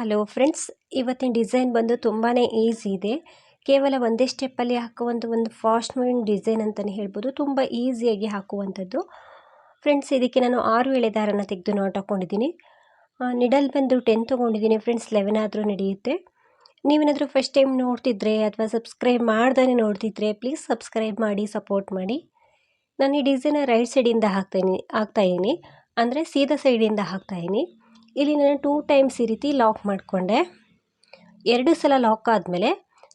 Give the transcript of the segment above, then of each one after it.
Hello friends ಇವತ್ತಿನ design ಬಂದು ತುಂಬಾ ಈಸಿ ಇದೆ. ಕೇವಲ ಒಂದೇ ಸ್ಟೆಪ್ಪಲ್ಲಿ ಹಾಕುವಂಥ ಒಂದು ಫಾಸ್ಟ್ ಮೂವಿಂಗ್ ಡಿಸೈನ್ ಅಂತಲೇ ಹೇಳ್ಬೋದು. ತುಂಬ ಈಸಿಯಾಗಿ ಹಾಕುವಂಥದ್ದು. ಫ್ರೆಂಡ್ಸ್ ಇದಕ್ಕೆ ನಾನು ಆರು ಎಳೆ ದಾರನ ತೆಗೆದು ನೋಟ್ ಹಾಕ್ಕೊಂಡಿದ್ದೀನಿ ನಿಡಲ್ ಬಂದು ಟೆನ್ ತೊಗೊಂಡಿದ್ದೀನಿ ಫ್ರೆಂಡ್ಸ್ ಲೆವೆನ್ ಆದರೂ ನಡೆಯುತ್ತೆ. ನೀವೇನಾದರೂ ಫಸ್ಟ್ ಟೈಮ್ ನೋಡ್ತಿದ್ರೆ ಅಥವಾ ಸಬ್ಸ್ಕ್ರೈಬ್ ಮಾಡ್ದೇ ನೋಡ್ತಿದ್ರೆ ಪ್ಲೀಸ್ ಸಬ್ಸ್ಕ್ರೈಬ್ ಮಾಡಿ ಸಪೋರ್ಟ್ ಮಾಡಿ. ನಾನು ಈ ಡಿಸೈನ ರೈಟ್ ಸೈಡಿಂದ ಹಾಕ್ತಾಯಿನಿ ಹಾಕ್ತಾಯಿದ್ದೀನಿ ಅಂದರೆ ಸೀದಾ ಸೈಡಿಂದ ಹಾಕ್ತಾಯಿದ್ದೀನಿ ಇಲ್ಲಿ ನಾನು ಟೂ ಟೈಮ್ಸ್ ಈ ರೀತಿ ಲಾಕ್ ಮಾಡಿಕೊಂಡೆ. ಎರಡು ಸಲ ಲಾಕ್ ಆದಮೇಲೆ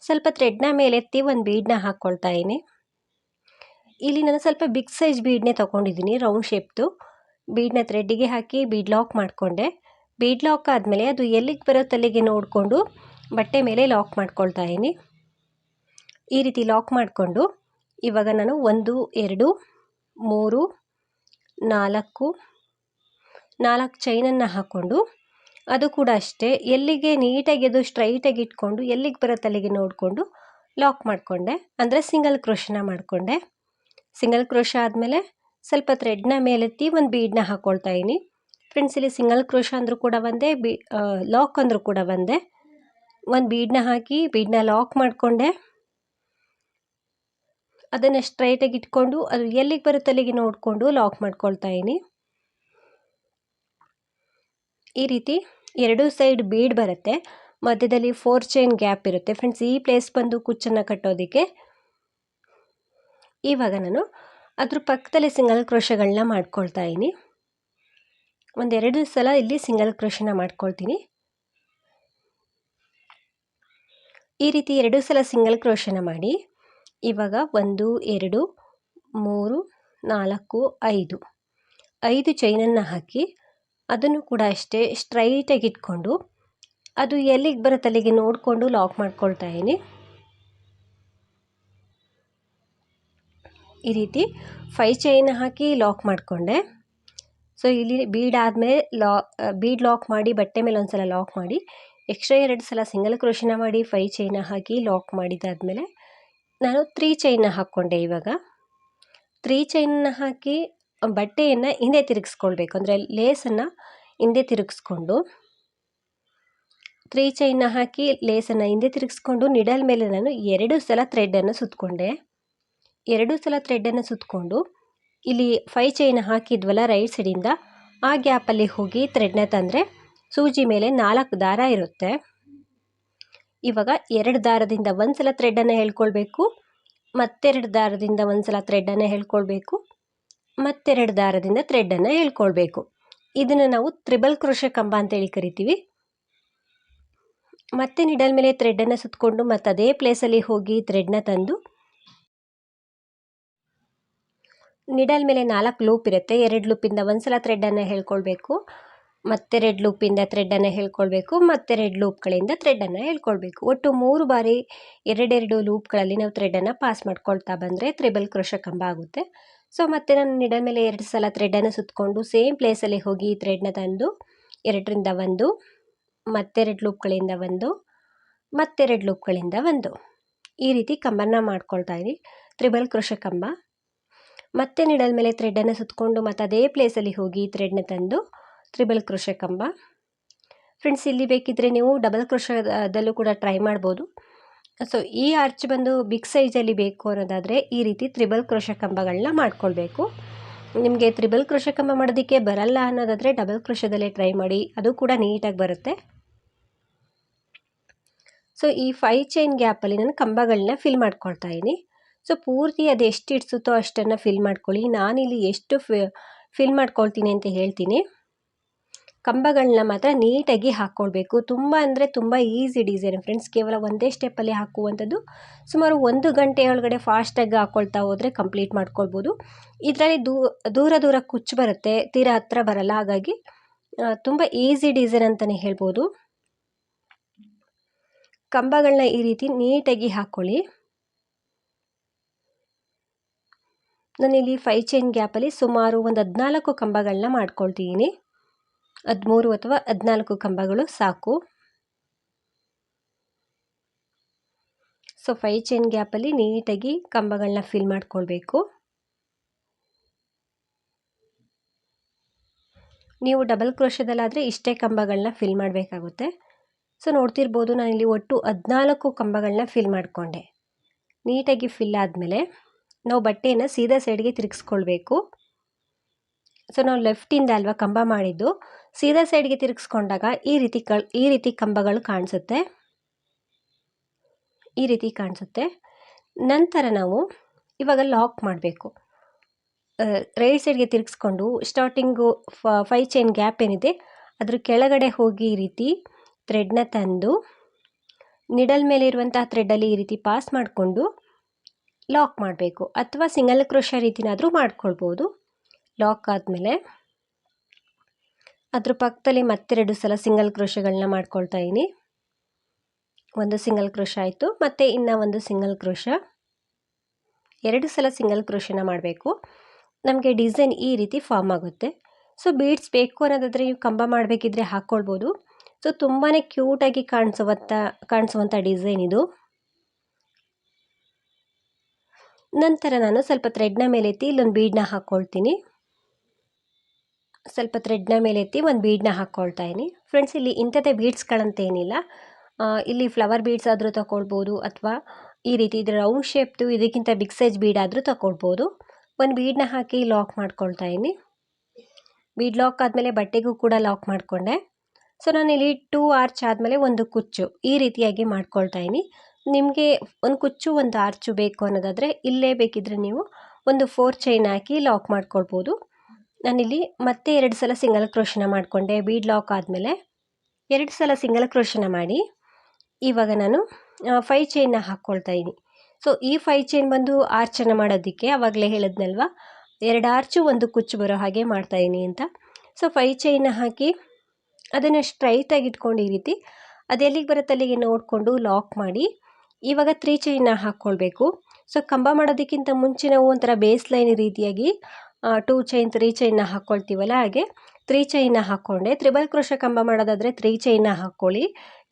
ಸ್ವಲ್ಪ ಥ್ರೆಡ್ನ ಮೇಲೆತ್ತಿ ಒಂದು ಬೀಡನ್ನ ಹಾಕ್ಕೊಳ್ತಾ ಇದ್ದೀನಿ. ಇಲ್ಲಿ ನಾನು ಸ್ವಲ್ಪ ಬಿಗ್ ಸೈಜ್ ಬೀಡನ್ನೇ ತೊಗೊಂಡಿದ್ದೀನಿ ರೌಂಡ್ ಶೇಪ್ದು ಬೀಡನ್ನ ಥ್ರೆಡ್ಡಿಗೆ ಹಾಕಿ ಬೀಡ್ ಲಾಕ್ ಮಾಡಿಕೊಂಡೆ. ಬೀಡ್ ಲಾಕ್ ಆದಮೇಲೆ ಅದು ಎಲ್ಲಿಗೆ ಬರೋ ತಲೆಗೆ ನೋಡಿಕೊಂಡು ಬಟ್ಟೆ ಮೇಲೆ ಲಾಕ್ ಮಾಡ್ಕೊಳ್ತಾ ಇದ್ದೀನಿ. ಈ ರೀತಿ ಲಾಕ್ ಮಾಡಿಕೊಂಡು ಇವಾಗ ನಾನು ಒಂದು, ಎರಡು, ಮೂರು, ನಾಲ್ಕು ನಾಲ್ಕು ಚೈನನ್ನು ಹಾಕ್ಕೊಂಡು ಅದು ಕೂಡ ಅಷ್ಟೇ. ಎಲ್ಲಿಗೆ ನೀಟಾಗಿ ಅದು ಸ್ಟ್ರೈಟಾಗಿ ಇಟ್ಕೊಂಡು ಎಲ್ಲಿಗೆ ಬರುತ್ತೆ ಅಲ್ಲಿಗೆ ನೋಡಿಕೊಂಡು ಲಾಕ್ ಮಾಡಿಕೊಂಡೆ. ಅಂದರೆ ಸಿಂಗಲ್ ಕ್ರೋಶನ ಮಾಡಿಕೊಂಡೆ. ಸಿಂಗಲ್ ಕ್ರೋಶ ಆದಮೇಲೆ ಸ್ವಲ್ಪ ಥ್ರೆಡ್ನ ಮೇಲೆತ್ತಿ ಒಂದು ಬೀಡನ್ನ ಹಾಕ್ಕೊಳ್ತಾ ಇದ್ದೀನಿ. ಫ್ರೆಂಡ್ಸ್ ಇಲ್ಲಿ ಸಿಂಗಲ್ ಕ್ರೋಶ ಅಂದರೂ ಕೂಡ ಒಂದೇ, ಬಿ ಲಾಕ್ ಅಂದರೂ ಕೂಡ ಒಂದೇ. ಒಂದು ಬೀಡನ್ನ ಹಾಕಿ ಬೀಡನ್ನ ಲಾಕ್ ಮಾಡಿಕೊಂಡೆ. ಅದನ್ನು ಸ್ಟ್ರೈಟಾಗಿ ಇಟ್ಕೊಂಡು ಅದು ಎಲ್ಲಿಗೆ ಬರುತ್ತೆ ಅಲ್ಲಿಗೆ ನೋಡಿಕೊಂಡು ಲಾಕ್ ಮಾಡ್ಕೊಳ್ತಾ ಇದ್ದೀನಿ. ಈ ರೀತಿ ಎರಡು ಸೈಡ್ ಬೀಡ್ ಬರುತ್ತೆ. ಮಧ್ಯದಲ್ಲಿ ಫೋರ್ ಚೈನ್ ಗ್ಯಾಪ್ ಇರುತ್ತೆ. ಫ್ರೆಂಡ್ಸ್, ಈ ಪ್ಲೇಸ್ ಬಂದು ಕುಚ್ಚನ್ನು ಕಟ್ಟೋದಕ್ಕೆ ಇವಾಗ ನಾನು ಅದ್ರ ಪಕ್ಕದಲ್ಲಿ ಸಿಂಗಲ್ ಕ್ರೋಶಗಳನ್ನ ಮಾಡ್ಕೊಳ್ತಾ ಇದ್ದೀನಿ. ಒಂದೆರಡು ಸಲ ಇಲ್ಲಿ ಸಿಂಗಲ್ ಕ್ರೋಶನ ಮಾಡ್ಕೊಳ್ತೀನಿ. ಈ ರೀತಿ ಎರಡು ಸಲ ಸಿಂಗಲ್ ಕ್ರೋಶನ ಮಾಡಿ ಇವಾಗ ಒಂದು, ಎರಡು, ಮೂರು, ನಾಲ್ಕು, ಐದು. ಐದು ಚೈನನ್ನು ಹಾಕಿ ಅದನ್ನು ಕೂಡ ಅಷ್ಟೇ ಸ್ಟ್ರೈಟಾಗಿ ಇಟ್ಕೊಂಡು ಅದು ಎಲ್ಲಿಗೆ ಬರುತ್ತೆ ಅಲ್ಲಿಗೆ ನೋಡಿಕೊಂಡು ಲಾಕ್ ಮಾಡ್ಕೊಳ್ತಾ ಇದ್ದೀನಿ. ಈ ರೀತಿ ಫೈ ಚೈನ್ ಹಾಕಿ ಲಾಕ್ ಮಾಡಿಕೊಂಡೆ. ಸೊ ಇಲ್ಲಿ ಬೀಡ್ ಆದಮೇಲೆ ಲಾ ಬೀಡ್ ಲಾಕ್ ಮಾಡಿ ಬಟ್ಟೆ ಮೇಲೆ ಒಂದು ಸಲ ಲಾಕ್ ಮಾಡಿ ಎಕ್ಸ್ಟ್ರಾ ಎರಡು ಸಲ ಸಿಂಗಲ್ ಕ್ರೋಶನ ಮಾಡಿ ಫೈ ಚೈನ ಹಾಕಿ ಲಾಕ್ ಮಾಡಿದಾದಮೇಲೆ ನಾನು ತ್ರೀ ಚೈನ ಹಾಕ್ಕೊಂಡೆ ಇವಾಗ. ತ್ರೀ ಚೈನ ಹಾಕಿ ಬಟ್ಟೆಯನ್ನು ಹಿಂದೆ ತಿರುಗಿಸ್ಕೊಳ್ಬೇಕು. ಅಂದರೆ ಲೇಸನ್ನು ಹಿಂದೆ ತಿರುಗಿಸ್ಕೊಂಡು ತ್ರೀ ಚೈನ್ನ ಹಾಕಿ ಲೇಸನ್ನು ಹಿಂದೆ ತಿರುಗಿಸ್ಕೊಂಡು ನಿಡಲ್ ಮೇಲೆ ನಾನು ಎರಡು ಸಲ ಥ್ರೆಡ್ಡನ್ನು ಸುತ್ತಕೊಂಡೆ ಎರಡು ಸಲ ಥ್ರೆಡ್ಡನ್ನು ಸುತ್ತಕೊಂಡು ಇಲ್ಲಿ ಫೈ ಚೈನ್ ಹಾಕಿದ್ವಲ್ಲ ರೈಟ್ ಸೈಡಿಂದ ಆ ಗ್ಯಾಪಲ್ಲಿ ಹೋಗಿ ಥ್ರೆಡ್ನ ತಂದರೆ ಸೂಜಿ ಮೇಲೆ ನಾಲ್ಕು ದಾರ ಇರುತ್ತೆ. ಇವಾಗ ಎರಡು ದಾರದಿಂದ ಒಂದು ಸಲ ಥ್ರೆಡ್ಡನ್ನು ಹೇಳ್ಕೊಳ್ಬೇಕು, ಮತ್ತೆರಡು ದಾರದಿಂದ ಒಂದು ಸಲ ಥ್ರೆಡ್ಡನ್ನು ಹೇಳ್ಕೊಳ್ಬೇಕು. ಮತ್ತೆರಡು ದಾರದಿಂದ ಥ್ರೆಡ್ಡನ್ನು ಹೇಳ್ಕೊಳ್ಬೇಕು. ಇದನ್ನು ನಾವು ತ್ರಿಬಲ್ ಕ್ರೋಶ ಕಂಬ ಅಂತೇಳಿ ಕರಿತೀವಿ. ಮತ್ತೆ ನಿಡಲ್ ಮೇಲೆ ಥ್ರೆಡ್ಡನ್ನು ಸುತ್ತಕೊಂಡು ಮತ್ತು ಅದೇ ಪ್ಲೇಸಲ್ಲಿ ಹೋಗಿ ಥ್ರೆಡ್ನ ತಂದು ನಿಡಲ್ ಮೇಲೆ ನಾಲ್ಕು ಲೂಪ್ ಇರುತ್ತೆ. ಎರಡು ಲೂಪಿಂದ ಒಂದು ಸಲ ಥ್ರೆಡ್ಡನ್ನು ಹೇಳ್ಕೊಳ್ಬೇಕು. ಮತ್ತೆರಡು ಲೂಪಿಂದ ಥ್ರೆಡ್ಡನ್ನು ಹೇಳ್ಕೊಳ್ಬೇಕು. ಮತ್ತೆರಡು ಲೂಪ್ಗಳಿಂದ ಥ್ರೆಡ್ಡನ್ನು ಹೇಳ್ಕೊಳ್ಬೇಕು. ಒಟ್ಟು ಮೂರು ಬಾರಿ ಎರಡೆರಡು ಲೂಪ್ಗಳಲ್ಲಿ ನಾವು ಥ್ರೆಡ್ಡನ್ನು ಪಾಸ್ ಮಾಡ್ಕೊಳ್ತಾ ಬಂದರೆ ತ್ರಿಬಲ್ ಕ್ರೋಶ ಕಂಬ ಆಗುತ್ತೆ. ಸೊ, ಮತ್ತೆ ನಾನು ನಿಡ ಮೇಲೆ ಎರಡು ಸಲ ಥ್ರೆಡನ್ನು ಸುತ್ತಕೊಂಡು ಸೇಮ್ ಪ್ಲೇಸಲ್ಲಿ ಹೋಗಿ ಥ್ರೆಡ್ನ ತಂದು ಎರಡರಿಂದ ಒಂದು ಮತ್ತೆರಡು ಲೂಪ್ಗಳಿಂದ ಒಂದು ಮತ್ತೆರಡು ಲೂಪ್ಗಳಿಂದ ಒಂದು. ಈ ರೀತಿ ಕಂಬನ ಮಾಡ್ಕೊಳ್ತಾ ಇದ್ದೀನಿ ತ್ರಿಬಲ್ ಕೃಷಿ ಕಂಬ. ಮತ್ತೆ ನಿಡಲ್ ಮೇಲೆ ಥ್ರೆಡನ್ನು ಸುತ್ತಕೊಂಡು ಮತ್ತು ಅದೇ ಪ್ಲೇಸಲ್ಲಿ ಹೋಗಿ ಥ್ರೆಡ್ನ ತಂದು ತ್ರಿಬಲ್ ಕೃಷಿ ಕಂಬ. ಫ್ರೆಂಡ್ಸ್ ಇಲ್ಲಿ ಬೇಕಿದ್ದರೆ ನೀವು ಡಬಲ್ ಕೃಷದಲ್ಲೂ ಕೂಡ ಟ್ರೈ ಮಾಡ್ಬೋದು. ಸೊ, ಈ ಆರ್ಚ್ ಬಂದು ಬಿಗ್ ಸೈಜಲ್ಲಿ ಬೇಕು ಅನ್ನೋದಾದರೆ ಈ ರೀತಿ ತ್ರಿಬಲ್ ಕ್ರೋಶ ಕಂಬಗಳನ್ನ ಮಾಡ್ಕೊಳ್ಬೇಕು. ನಿಮಗೆ ತ್ರಿಬಲ್ ಕ್ರೋಶ ಕಂಬ ಮಾಡೋದಕ್ಕೆ ಬರಲ್ಲ ಅನ್ನೋದಾದರೆ ಡಬಲ್ ಕ್ರೋಶದಲ್ಲೇ ಟ್ರೈ ಮಾಡಿ, ಅದು ಕೂಡ ನೀಟಾಗಿ ಬರುತ್ತೆ. ಸೊ, ಈ ಫೈ ಚೈನ್ ಗ್ಯಾಪಲ್ಲಿ ನಾನು ಕಂಬಗಳನ್ನ ಫಿಲ್ ಮಾಡ್ಕೊಳ್ತಾ ಇದ್ದೀನಿ. ಸೊ, ಪೂರ್ತಿ ಅದು ಎಷ್ಟು ಇಡ್ಸುತ್ತೋ ಅಷ್ಟನ್ನು ಫಿಲ್ ಮಾಡ್ಕೊಳ್ಳಿ. ನಾನಿಲ್ಲಿ ಎಷ್ಟು ಫಿಲ್ ಮಾಡ್ಕೊಳ್ತೀನಿ ಅಂತ ಹೇಳ್ತೀನಿ. ಕಂಬಗಳನ್ನ ಮಾತ್ರ ನೀಟಾಗಿ ಹಾಕ್ಕೊಳ್ಬೇಕು. ತುಂಬ ಅಂದರೆ ತುಂಬ ಈಸಿ ಡಿಸೈನ್ ಫ್ರೆಂಡ್ಸ್. ಕೇವಲ ಒಂದೇ ಸ್ಟೆಪ್ಪಲ್ಲಿ ಹಾಕುವಂಥದ್ದು ಸುಮಾರು ಒಂದು ಗಂಟೆ ಒಳಗಡೆ ಫಾಸ್ಟಾಗಿ ಹಾಕ್ಕೊಳ್ತಾ ಹೋದರೆ ಕಂಪ್ಲೀಟ್ ಮಾಡ್ಕೊಳ್ಬೋದು. ಇದರಲ್ಲಿ ದೂರ ದೂರ ಕುಚ್ಚು ಬರುತ್ತೆ, ತೀರ ಹತ್ರ ಬರಲ್ಲ. ಹಾಗಾಗಿ ತುಂಬ ಈಸಿ ಡಿಸೈನ್ ಅಂತಲೇ ಹೇಳ್ಬೋದು. ಕಂಬಗಳನ್ನ ಈ ರೀತಿ ನೀಟಾಗಿ ಹಾಕ್ಕೊಳ್ಳಿ ನಾನಿಲ್ಲಿ ಫೈ ಚೈನ್ ಗ್ಯಾಪಲ್ಲಿ ಸುಮಾರು ಒಂದು ಹದಿನಾಲ್ಕು ಕಂಬಗಳನ್ನ ಮಾಡ್ಕೊಳ್ತಿದ್ದೀನಿ. ಹದಿಮೂರು ಅಥವಾ ಹದಿನಾಲ್ಕು ಕಂಬಗಳು ಸಾಕು. ಸೊ ಫೈ ಚೈನ್ ಗ್ಯಾಪಲ್ಲಿ ನೀಟಾಗಿ ಕಂಬಗಳನ್ನ ಫಿಲ್ ಮಾಡ್ಕೊಳ್ಬೇಕು. ನೀವು ಡಬಲ್ ಕ್ರೋಶದಲ್ಲಾದರೆ ಇಷ್ಟೇ ಕಂಬಗಳನ್ನ ಫಿಲ್ ಮಾಡಬೇಕಾಗುತ್ತೆ. ಸೊ ನೋಡ್ತಿರ್ಬೋದು ನಾನಿಲ್ಲಿ ಒಟ್ಟು ಹದಿನಾಲ್ಕು ಕಂಬಗಳನ್ನ ಫಿಲ್ ಮಾಡಿಕೊಂಡೆ. ನೀಟಾಗಿ ಫಿಲ್ ಆದಮೇಲೆ ನಾವು ಬಟ್ಟೆಯನ್ನು ಸೀದಾ ಸೈಡ್ಗೆ ತಿರುಗಿಸ್ಕೊಳ್ಬೇಕು. ಸೊ ನಾವು ಲೆಫ್ಟಿಂದ ಅಲ್ವಾ ಕಂಬ ಮಾಡಿದ್ದು, ಸೀದಾ ಸೈಡ್ಗೆ ತಿರುಗಿಸ್ಕೊಂಡಾಗ ಈ ರೀತಿ ಕಳ್ ಈ ರೀತಿ ಕಂಬಗಳು ಕಾಣಿಸುತ್ತೆ. ಈ ರೀತಿ ಕಾಣಿಸುತ್ತೆ. ನಂತರ ನಾವು ಇವಾಗ ಲಾಕ್ ಮಾಡಬೇಕು. ರೈಟ್ ಸೈಡ್ಗೆ ತಿರುಗಿಸ್ಕೊಂಡು ಸ್ಟಾರ್ಟಿಂಗು ಫೈ ಚೈನ್ ಗ್ಯಾಪ್ ಏನಿದೆ, ಅದ್ರ ಕೆಳಗಡೆ ಹೋಗಿ ಈ ರೀತಿ ಥ್ರೆಡ್ನ ತಂದು ನಿಡಲ್ ಮೇಲೆ ಇರುವಂತಹ ಥ್ರೆಡ್ಡಲ್ಲಿ ಈ ರೀತಿ ಪಾಸ್ ಮಾಡಿಕೊಂಡು ಲಾಕ್ ಮಾಡಬೇಕು. ಅಥವಾ ಸಿಂಗಲ್ ಕ್ರೋಶ ರೀತಿನಾದರೂ ಮಾಡ್ಕೊಳ್ಬೋದು. ಲಾಕ್ ಆದಮೇಲೆ ಅದ್ರ ಪಕ್ಕದಲ್ಲಿ ಮತ್ತೆರಡು ಸಲ ಸಿಂಗಲ್ ಕ್ರೋಶಗಳನ್ನ ಮಾಡ್ಕೊಳ್ತಾ ಇದ್ದೀನಿ ಒಂದು ಸಿಂಗಲ್ ಕ್ರೋಶ ಆಯಿತು, ಮತ್ತು ಇನ್ನು ಒಂದು ಸಿಂಗಲ್ ಕ್ರೋಶ. ಎರಡು ಸಲ ಸಿಂಗಲ್ ಕ್ರೋಶನ ಮಾಡಬೇಕು. ನಮಗೆ ಡಿಸೈನ್ ಈ ರೀತಿ ಫಾರ್ಮ್ ಆಗುತ್ತೆ. ಸೊ, ಬೀಡ್ಸ್ ಬೇಕು ಅನ್ನೋದಾದರೆ ನೀವು ಕಂಬ ಮಾಡಬೇಕಿದ್ರೆ ಹಾಕ್ಕೊಳ್ಬೋದು ಸೊ ತುಂಬಾ ಕ್ಯೂಟಾಗಿ ಕಾಣಿಸುವಂಥ ಕಾಣಿಸುವಂಥ ಡಿಸೈನ್ ಇದು. ನಂತರ ನಾನು ಸ್ವಲ್ಪ ಥ್ರೆಡ್ನ ಮೇಲೆ ಎತ್ತಿ ಇಲ್ಲೊಂದು ಬೀಡನ್ನ ಹಾಕ್ಕೊಳ್ತೀನಿ ಸ್ವಲ್ಪ ಥ್ರೆಡ್ನ ಮೇಲೆ ಎತ್ತಿ ಒಂದು ಬೀಡನ್ನ ಹಾಕ್ಕೊಳ್ತಾ ಇದ್ದೀನಿ. ಫ್ರೆಂಡ್ಸ್ ಇಲ್ಲಿ ಇಂಥದ್ದೇ ಬೀಡ್ಸ್ಗಳಂತೇನಿಲ್ಲ ಇಲ್ಲಿ ಫ್ಲವರ್ ಬೀಡ್ಸ್ ಆದರೂ ತಗೊಳ್ಬೋದು ಅಥವಾ ಈ ರೀತಿ ಇದು ರೌಂಡ್ ಶೇಪ್ದು ಇದಕ್ಕಿಂತ ಬಿಗ್ ಸೈಜ್ ಬೀಡ್ ಆದರೂ ತಗೊಳ್ಬೋದು ಒಂದು ಬೀಡನ್ನ ಹಾಕಿ ಲಾಕ್ ಮಾಡ್ಕೊಳ್ತಾ ಇದ್ದೀನಿ. ಬೀಡ್ ಲಾಕ್ ಆದಮೇಲೆ ಬಟ್ಟೆಗೂ ಕೂಡ ಲಾಕ್ ಮಾಡಿಕೊಂಡೆ. ಸೊ ನಾನಿಲ್ಲಿ ಟೂ ಆರ್ಚ್ ಆದಮೇಲೆ ಒಂದು ಕುಚ್ಚು ಈ ರೀತಿಯಾಗಿ ಮಾಡ್ಕೊಳ್ತಾ ಇದ್ದೀನಿ. ನಿಮಗೆ ಒಂದು ಕುಚ್ಚು, ಒಂದು ಆರ್ಚು ಬೇಕು ಅನ್ನೋದಾದರೆ ಇಲ್ಲೇ ಬೇಕಿದ್ರೆ ನೀವು ಒಂದು ಫೋರ್ ಚೈನ್ ಹಾಕಿ ಲಾಕ್ ಮಾಡ್ಕೊಳ್ಬೋದು. ನಾನಿಲ್ಲಿ ಮತ್ತೆ ಎರಡು ಸಲ ಸಿಂಗಲ್ ಕ್ರೋಶನ ಮಾಡಿಕೊಂಡೆ, ಬೀಡ್ ಲಾಕ್ ಆದಮೇಲೆ ಎರಡು ಸಲ ಸಿಂಗಲ್ ಕ್ರೋಶನ ಮಾಡಿ, ಇವಾಗ ನಾನು ಫೈ ಚೈನ್ನ ಹಾಕ್ಕೊಳ್ತಾ ಇದ್ದೀನಿ. ಸೊ ಈ ಫೈ ಚೈನ್ ಬಂದು ಆರ್ಚನ್ನು ಮಾಡೋದಕ್ಕೆ ಆವಾಗಲೇ ಹೇಳಿದ್ನಲ್ವ, ಎರಡು ಆರ್ಚು ಒಂದು ಕುಚ್ಚು ಬರೋ ಹಾಗೆ ಮಾಡ್ತಾಯಿದ್ದೀನಿ ಅಂತ. ಸೊ ಫೈ ಚೈನ್ನ ಹಾಕಿ ಅದನ್ನು ಸ್ಟ್ರೈಟಾಗಿ ಇಟ್ಕೊಂಡು ಈ ರೀತಿ ಅದೆಲ್ಲಿಗೆ ಬರುತ್ತೆ ಅಲ್ಲಿಗೆ ನೋಡಿಕೊಂಡು ಲಾಕ್ ಮಾಡಿ, ಇವಾಗ ತ್ರೀ ಚೈನ್ನ ಹಾಕ್ಕೊಳ್ಬೇಕು ಸೊ ಕಂಬ ಮಾಡೋದಕ್ಕಿಂತ ಮುಂಚೆ ನಾವು ಒಂಥರ ಬೇಸ್ ಲೈನ್ ರೀತಿಯಾಗಿ ಟೂ ಚೈನ್ ತ್ರೀ ಚೈನ್ನ ಹಾಕ್ಕೊಳ್ತೀವಲ್ಲ ಹಾಗೆ? ತ್ರೀ ಚೈನ್ನ ಹಾಕ್ಕೊಂಡೆ ತ್ರಿಬಲ್ ಕ್ರೋಶ ಕಂಬ ಮಾಡೋದಾದರೆ ತ್ರೀ ಚೈನ್ನ ಹಾಕ್ಕೊಳ್ಳಿ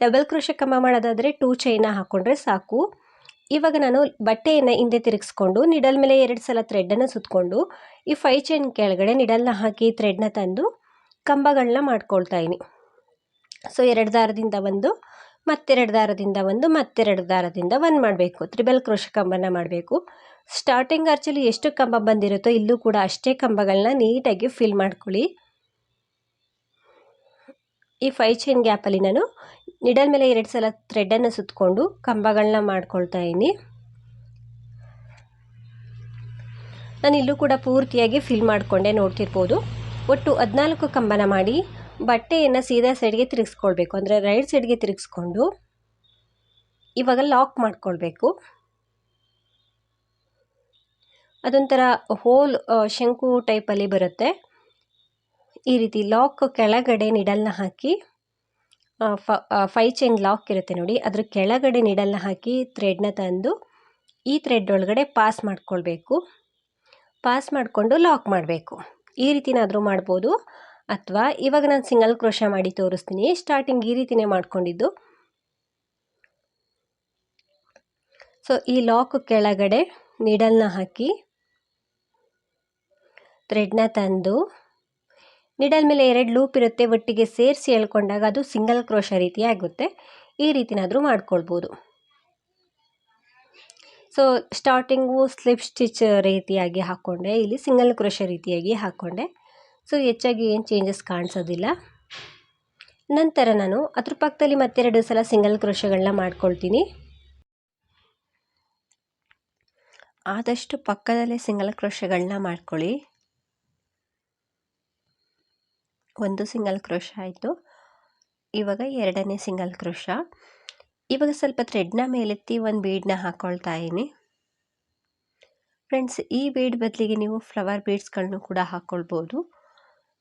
ಡಬಲ್ ಕ್ರೋಶ ಕಂಬ ಮಾಡೋದಾದರೆ ಟೂ ಚೈನ್ನ ಹಾಕ್ಕೊಂಡ್ರೆ ಸಾಕು. ಇವಾಗ ನಾನು ಬಟ್ಟೆಯನ್ನು ಹಿಂದೆ ತಿರುಗಿಸ್ಕೊಂಡು ನಿಡಲ್ ಮೇಲೆ ಎರಡು ಸಲ ಥ್ರೆಡ್ಡನ್ನು ಸುತ್ತಕೊಂಡು ಈ ಫೈ ಚೈನ್ ಕೆಳಗಡೆ ನಿಡಲ್ನ ಹಾಕಿ ಥ್ರೆಡ್ನ ತಂದು ಕಂಬಗಳನ್ನ ಮಾಡ್ಕೊಳ್ತಾ ಇದ್ದೀನಿ ಸೊ ಎರಡು ದಾರದಿಂದ ಒಂದು, ಮತ್ತೆರಡು ದಾರದಿಂದ ಒಂದು, ಮತ್ತೆರಡು ದಾರದಿಂದ ಒಂದು ಮಾಡಬೇಕು. ತ್ರಿಬಲ್ ಕ್ರೋಶ ಕಂಬನ ಮಾಡಬೇಕು. ಸ್ಟಾರ್ಟಿಂಗ್ ಆರ್ಚಲ್ಲಿ ಎಷ್ಟು ಕಂಬ ಬಂದಿರುತ್ತೋ ಇಲ್ಲೂ ಕೂಡ ಅಷ್ಟೇ ಕಂಬಗಳನ್ನ ನೀಟಾಗಿ ಫಿಲ್ ಮಾಡ್ಕೊಳ್ಳಿ. ಈ ಫೈ ಚೈನ್ ಗ್ಯಾಪಲ್ಲಿ ನಾನು ನಿಡಲ್ ಮೇಲೆ ಎರಡು ಸಲ ಥ್ರೆಡನ್ನು ಸುತ್ತಕೊಂಡು ಕಂಬಗಳನ್ನ ಮಾಡ್ಕೊಳ್ತಾ ಇದ್ದೀನಿ. ನಾನು ಇಲ್ಲೂ ಕೂಡ ಪೂರ್ತಿಯಾಗಿ ಫಿಲ್ ಮಾಡಿಕೊಂಡೆ ನೋಡ್ತಿರ್ಬೋದು. ಒಟ್ಟು ಹದಿನಾಲ್ಕು ಕಂಬನ ಮಾಡಿ ಬಟ್ಟೆಯನ್ನು ಸೀದಾ ಸೈಡ್ಗೆ ತಿರುಗಿಸ್ಕೊಳ್ಬೇಕು. ಅಂದರೆ ರೈಟ್ ಸೈಡ್ಗೆ ತಿರುಗಿಸ್ಕೊಂಡು ಇವಾಗ ಲಾಕ್ ಮಾಡ್ಕೊಳ್ಬೇಕು. ಅದೊಂಥರ ಹೋಲ್ ಶಂಕು ಟೈಪಲ್ಲಿ ಬರುತ್ತೆ. ಈ ರೀತಿ ಲಾಕ್ ಕೆಳಗಡೆ ನಿಡಲ್ನ ಹಾಕಿ ಫೈ ಚೈನ್ ಲಾಕ್ ಇರುತ್ತೆ ನೋಡಿ. ಅದ್ರ ಕೆಳಗಡೆ ನಿಡಲ್ನ ಹಾಕಿ ಥ್ರೆಡ್ನ ತಂದು ಈ ಥ್ರೆಡ್ ಒಳಗಡೆ ಪಾಸ್ ಮಾಡ್ಕೊಳ್ಬೇಕು. ಪಾಸ್ ಮಾಡಿಕೊಂಡು ಲಾಕ್ ಮಾಡಬೇಕು. ಈ ರೀತಿನಾದರೂ ಮಾಡ್ಬೋದು. ಅಥವಾ ಇವಾಗ ನಾನು ಸಿಂಗಲ್ ಕ್ರೋಶ ಮಾಡಿ ತೋರಿಸ್ತೀನಿ. ಸ್ಟಾರ್ಟಿಂಗ್ ಈ ರೀತಿನೇ ಮಾಡ್ಕೊಂಡಿದ್ದು. ಸೊ ಈ ಲಾಕ್ ಕೆಳಗಡೆ ನಿಡಲ್ನ ಹಾಕಿ ಥ್ರೆಡ್ನ ತಂದು ನಿಡಲ್ ಮೇಲೆ ಎರಡು ಲೂಪ್ ಇರುತ್ತೆ, ಒಟ್ಟಿಗೆ ಸೇರಿಸಿ ಎಳ್ಕೊಂಡಾಗ ಅದು ಸಿಂಗಲ್ ಕ್ರೋಶ ರೀತಿ ಆಗುತ್ತೆ ಈ ರೀತಿನಾದರೂ ಮಾಡ್ಕೊಳ್ಬೋದು. ಸೊ ಸ್ಟಾರ್ಟಿಂಗು ಸ್ಲಿಪ್ ಸ್ಟಿಚ್ ರೀತಿಯಾಗಿ ಹಾಕ್ಕೊಂಡೆ ಇಲ್ಲಿ ಸಿಂಗಲ್ ಕ್ರೋಶ ರೀತಿಯಾಗಿ ಹಾಕ್ಕೊಂಡೆ ಸೊ ಹೆಚ್ಚಾಗಿ ಏನು ಚೇಂಜಸ್ ಕಾಣಿಸೋದಿಲ್ಲ. ನಂತರ ನಾನು ಅದ್ರ ಪಕ್ಕದಲ್ಲಿ ಮತ್ತೆರಡು ಸಲ ಸಿಂಗಲ್ ಕ್ರೋಶಗಳನ್ನ ಮಾಡ್ಕೊಳ್ತೀನಿ. ಆದಷ್ಟು ಪಕ್ಕದಲ್ಲೇ ಸಿಂಗಲ್ ಕ್ರೋಶಗಳನ್ನ ಮಾಡ್ಕೊಳ್ಳಿ. ಒಂದು ಸಿಂಗಲ್ ಕ್ರೋಶ ಆಯಿತು. ಇವಾಗ ಎರಡನೇ ಸಿಂಗಲ್ ಕ್ರೋಶ. ಇವಾಗ ಸ್ವಲ್ಪ ಥ್ರೆಡ್ನ ಮೇಲೆತ್ತಿ ಒಂದು ಬೀಡನ್ನ ಹಾಕ್ಕೊಳ್ತಾ ಇದ್ದೀನಿ. ಫ್ರೆಂಡ್ಸ್ ಈ ಬೀಡ್ ಬದಲಿಗೆ ನೀವು ಫ್ಲವರ್ ಬೀಡ್ಸ್ಗಳನ್ನು ಕೂಡ ಹಾಕ್ಕೊಳ್ಬೋದು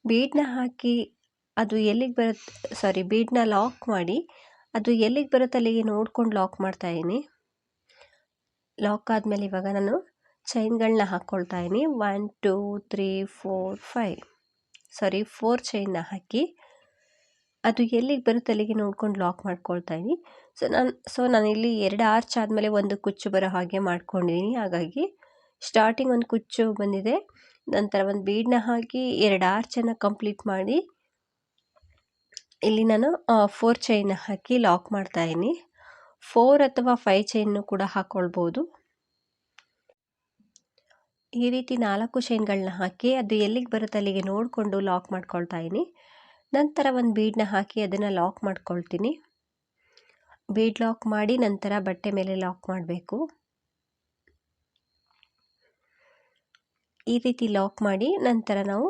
ಬೀಡನ್ನ ಹಾಕಿ ಅದು ಎಲ್ಲಿಗೆ ಬರುತ್ತೆ ಸಾರಿ ಬೀಡನ್ನ ಲಾಕ್ ಮಾಡಿ, ಅದು ಎಲ್ಲಿಗೆ ಬರುತ್ತೆ ಅಲ್ಲಿಗೆ ನೋಡ್ಕೊಂಡು ಲಾಕ್ ಮಾಡ್ತಾ ಇದ್ದೀನಿ. ಲಾಕ್ ಆದಮೇಲೆ ಇವಾಗ ನಾನು ಚೈನ್ಗಳನ್ನ ಹಾಕ್ಕೊಳ್ತಾ ಇದ್ದೀನಿ. One two three four five sorry four ಚೈನ್ನ ಹಾಕಿ, ಅದು ಎಲ್ಲಿಗೆ ಬರುತ್ತೆ ಅಲ್ಲಿಗೆ ನೋಡ್ಕೊಂಡು ಲಾಕ್ ಮಾಡ್ಕೊಳ್ತಾ ಇದ್ದೀನಿ. ಸೊ ನಾನು ಸೊ ನಾನಿಲ್ಲಿ ಎರಡು ಆರ್ಚ್ ಆದಮೇಲೆ ಒಂದು ಕುಚ್ಚು ಬರೋ ಹಾಗೆ ಮಾಡ್ಕೊಂಡಿದ್ದೀನಿ. ಹಾಗಾಗಿ ಸ್ಟಾರ್ಟಿಂಗ್ ಒಂದು ಕುಚ್ಚು ಬಂದಿದೆ. ನಂತರ ಒಂದು ಬೀಡನ್ನ ಹಾಕಿ ಎರಡು ಆರ್ಚನ್ನು ಕಂಪ್ಲೀಟ್ ಮಾಡಿ, ಇಲ್ಲಿ ನಾನು ಫೋರ್ ಚೈನ್ನ ಹಾಕಿ ಲಾಕ್ ಮಾಡ್ತಾ ಇದ್ದೀನಿ. ಫೋರ್ ಅಥವಾ ಫೈವ್ ಚೈನ್ನು ಕೂಡ ಹಾಕ್ಕೊಳ್ಬೋದು ಈ ರೀತಿ ನಾಲ್ಕು ಚೈನ್ಗಳನ್ನ ಹಾಕಿ ಅದು ಎಲ್ಲಿಗೆ ಬರುತ್ತೆ ಅಲ್ಲಿಗೆ ನೋಡಿಕೊಂಡು ಲಾಕ್ ಮಾಡ್ಕೊಳ್ತಾ ಇದ್ದೀನಿ. ನಂತರ ಒಂದು ಬೀಡನ್ನ ಹಾಕಿ ಅದನ್ನು ಲಾಕ್ ಮಾಡ್ಕೊಳ್ತೀನಿ. ಬೀಡ್ ಲಾಕ್ ಮಾಡಿ ನಂತರ ಬಟ್ಟೆ ಮೇಲೆ ಲಾಕ್ ಮಾಡಬೇಕು. ಈ ರೀತಿ ಲಾಕ್ ಮಾಡಿ ನಂತರ ನಾವು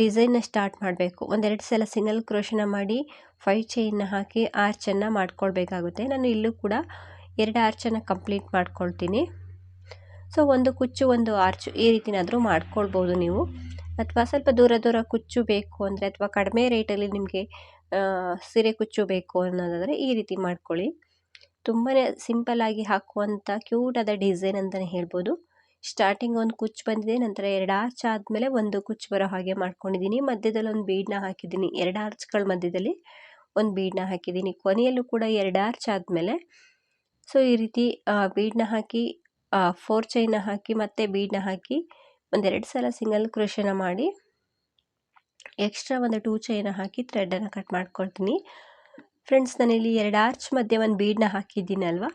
ಡಿಸೈನ್ನ ಸ್ಟಾರ್ಟ್ ಮಾಡಬೇಕು. ಒಂದೆರಡು ಸಲ ಸಿಂಗಲ್ ಕ್ರೋಶನ ಮಾಡಿ ಫೈವ್ ಚೈನ್ನ ಹಾಕಿ ಆರ್ಚನ್ನು ಮಾಡ್ಕೊಳ್ಬೇಕಾಗುತ್ತೆ. ನಾನು ಇಲ್ಲೂ ಕೂಡ ಎರಡು ಆರ್ಚನ್ನು ಕಂಪ್ಲೀಟ್ ಮಾಡ್ಕೊಳ್ತೀನಿ. ಸೊ ಒಂದು ಕುಚ್ಚು, ಒಂದು ಆರ್ಚು ಈ ರೀತಿನಾದರೂ ಮಾಡ್ಕೊಳ್ಬೋದು ನೀವು. ಅಥವಾ ಸ್ವಲ್ಪ ದೂರ ದೂರ ಕುಚ್ಚು ಬೇಕು ಅಂದರೆ ಅಥವಾ ಕಡಿಮೆ ರೇಟಲ್ಲಿ ನಿಮಗೆ ಸೀರೆ ಕುಚ್ಚು ಬೇಕು ಅನ್ನೋದಾದರೆ ಈ ರೀತಿ ಮಾಡ್ಕೊಳ್ಳಿ. ತುಂಬಾ ಸಿಂಪಲ್ಲಾಗಿ ಹಾಕುವಂಥ ಕ್ಯೂಟಾದ ಡಿಸೈನ್ ಅಂತಲೇ ಹೇಳ್ಬೋದು. ಸ್ಟಾರ್ಟಿಂಗ್ ಒಂದು ಕುಚ್ಚು ಬಂದಿದೆ, ನಂತರ ಎರಡು ಆರ್ಚ್ ಆದಮೇಲೆ ಒಂದು ಕುಚ್ಚು ಬರೋ ಹಾಗೆ ಮಾಡ್ಕೊಂಡಿದ್ದೀನಿ. ಮಧ್ಯದಲ್ಲಿ ಒಂದು ಬೀಡನ್ನ ಹಾಕಿದ್ದೀನಿ. ಎರಡು ಆರ್ಚ್ಗಳ ಮಧ್ಯದಲ್ಲಿ ಒಂದು ಬೀಡನ್ನ ಹಾಕಿದ್ದೀನಿ. ಕೊನೆಯಲ್ಲೂ ಕೂಡ ಎರಡು ಆರ್ಚ್ ಆದಮೇಲೆ, ಸೊ ಈ ರೀತಿ ಬೀಡನ್ನ ಹಾಕಿ ಫೋರ್ ಚೈನ ಹಾಕಿ ಮತ್ತೆ ಬೀಡನ್ನ ಹಾಕಿ ಒಂದೆರಡು ಸಲ ಸಿಂಗಲ್ ಕ್ರೋಶನ ಮಾಡಿ ಎಕ್ಸ್ಟ್ರಾ ಒಂದು ಟೂ ಚೈನ ಹಾಕಿ ಥ್ರೆಡನ್ನು ಕಟ್ ಮಾಡ್ಕೊಳ್ತೀನಿ. ಫ್ರೆಂಡ್ಸ್ ನಾನಿಲ್ಲಿ ಎರಡು ಆರ್ಚ್ ಮಧ್ಯೆ ಒಂದು ಬೀಡನ್ನ ಹಾಕಿದ್ದೀನಲ್ವ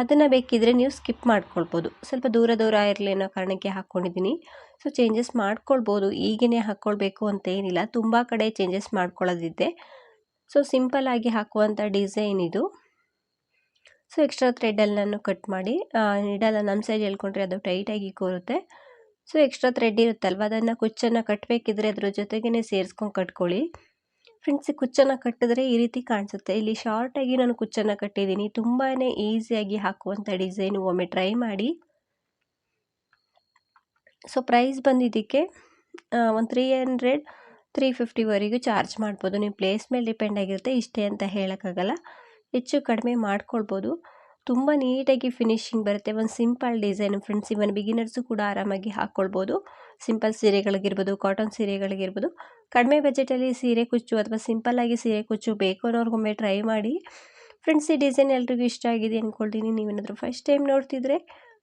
ಅದನ್ನು ಬೇಕಿದ್ದರೆ ನೀವು ಸ್ಕಿಪ್ ಮಾಡ್ಕೊಳ್ಬೋದು. ಸ್ವಲ್ಪ ದೂರ ದೂರ ಇರಲಿ ಅನ್ನೋ ಕಾರಣಕ್ಕೆ ಹಾಕ್ಕೊಂಡಿದ್ದೀನಿ ಸೊ ಚೇಂಜಸ್ ಮಾಡ್ಕೊಳ್ಬೋದು. ಈಗೇ ಹಾಕ್ಕೊಳ್ಬೇಕು ಅಂತ ಏನಿಲ್ಲ. ತುಂಬ ಕಡೆ ಚೇಂಜಸ್ ಮಾಡ್ಕೊಳ್ಳೋದಿದ್ದೆ ಸೊ ಸಿಂಪಲ್ಲಾಗಿ ಹಾಕುವಂಥ ಡಿಸೈನ್ ಇದು. ಸೊ ಎಕ್ಸ್ಟ್ರಾ ಥ್ರೆಡ್ಡಲ್ಲಿ ನಾನು ಕಟ್ ಮಾಡಿ ನೀಡಲ್ಲ ನಮ್ಮ ಸೈಡ್ ಹೇಳ್ಕೊಂಡ್ರೆ ಅದು ಟೈಟಾಗಿ ಕೂರುತ್ತೆ. ಸೊ ಎಕ್ಸ್ಟ್ರಾ ಥ್ರೆಡ್ ಇರುತ್ತಲ್ವ, ಅದನ್ನು ಕುಚ್ಚನ್ನು ಕಟ್ಟಬೇಕಿದ್ರೆ ಅದ್ರ ಜೊತೆಗೇ ಸೇರಿಸ್ಕೊಂಡು ಕಟ್ಕೊಳ್ಳಿ. ಫ್ರೆಂಡ್ಸ್ ಕುಚ್ಚನ್ನು ಕಟ್ಟಿದ್ರೆ ಈ ರೀತಿ ಕಾಣಿಸುತ್ತೆ. ಇಲ್ಲಿ ಶಾರ್ಟಾಗಿ ನಾನು ಕುಚ್ಚನ್ನು ಕಟ್ಟಿದ್ದೀನಿ. ತುಂಬಾ ಈಸಿಯಾಗಿ ಹಾಕುವಂಥ ಡಿಸೈನು ಒಮ್ಮೆ ಟ್ರೈ ಮಾಡಿ. ಸೊ ಪ್ರೈಸ್ ಬಂದಿದ್ದಕ್ಕೆ ಒಂದು ತ್ರೀ ಹಂಡ್ರೆಡ್ ತ್ರೀ ಫಿಫ್ಟಿವರೆಗೂ ಚಾರ್ಜ್ ಮಾಡ್ಬೋದು. ನೀವು ಪ್ಲೇಸ್ ಮೇಲೆ ಡಿಪೆಂಡ್ ಆಗಿರುತ್ತೆ, ಇಷ್ಟೇ ಅಂತ ಹೇಳೋಕ್ಕಾಗಲ್ಲ. ಹೆಚ್ಚು ಕಡಿಮೆ ಮಾಡ್ಕೊಳ್ಬೋದು. ತುಂಬ ನೀಟಾಗಿ ಫಿನಿಶಿಂಗ್ ಬರುತ್ತೆ. ಒಂದು simple design friends even beginners ಕೂಡ ಆರಾಮಾಗಿ ಹಾಕ್ಕೊಳ್ಬೋದು ಸಿಂಪಲ್ ಸೀರೆಗಳಿಗಿರ್ಬೋದು ಕಾಟನ್ ಸೀರೆಗಳಿಗಿರ್ಬೋದು. ಕಡಿಮೆ ಬಜೆಟಲ್ಲಿ ಸೀರೆ ಕುಚ್ಚು ಅಥವಾ ಸಿಂಪಲ್ಲಾಗಿ ಸೀರೆ ಕುಚ್ಚು ಬೇಕು ಅನ್ನೋರ್ಗೊಮ್ಮೆ ಟ್ರೈ ಮಾಡಿ. ಫ್ರೆಂಡ್ಸ್ ಈ ಡಿಸೈನ್ ಎಲ್ರಿಗೂ ಇಷ್ಟ ಆಗಿದೆ ಅಂದ್ಕೊಳ್ತೀನಿ ನೀವೇನಾದರೂ ಫಸ್ಟ್ ಟೈಮ್ ನೋಡ್ತಿದ್ರೆ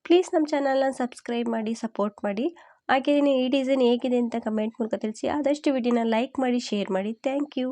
ಪ್ಲೀಸ್ ನಮ್ಮ ಚಾನಲ್ನ ಸಬ್ಸ್ಕ್ರೈಬ್ ಮಾಡಿ ಸಪೋರ್ಟ್ ಮಾಡಿ. ಹಾಗೆ ಈ ಡಿಸೈನ್ ಹೇಗಿದೆ ಅಂತ ಕಮೆಂಟ್ ಮೂಲಕ ತಿಳಿಸಿ. ಆದಷ್ಟು ವಿಡಿಯೋನ ಲೈಕ್ ಮಾಡಿ ಶೇರ್ ಮಾಡಿ. Thank you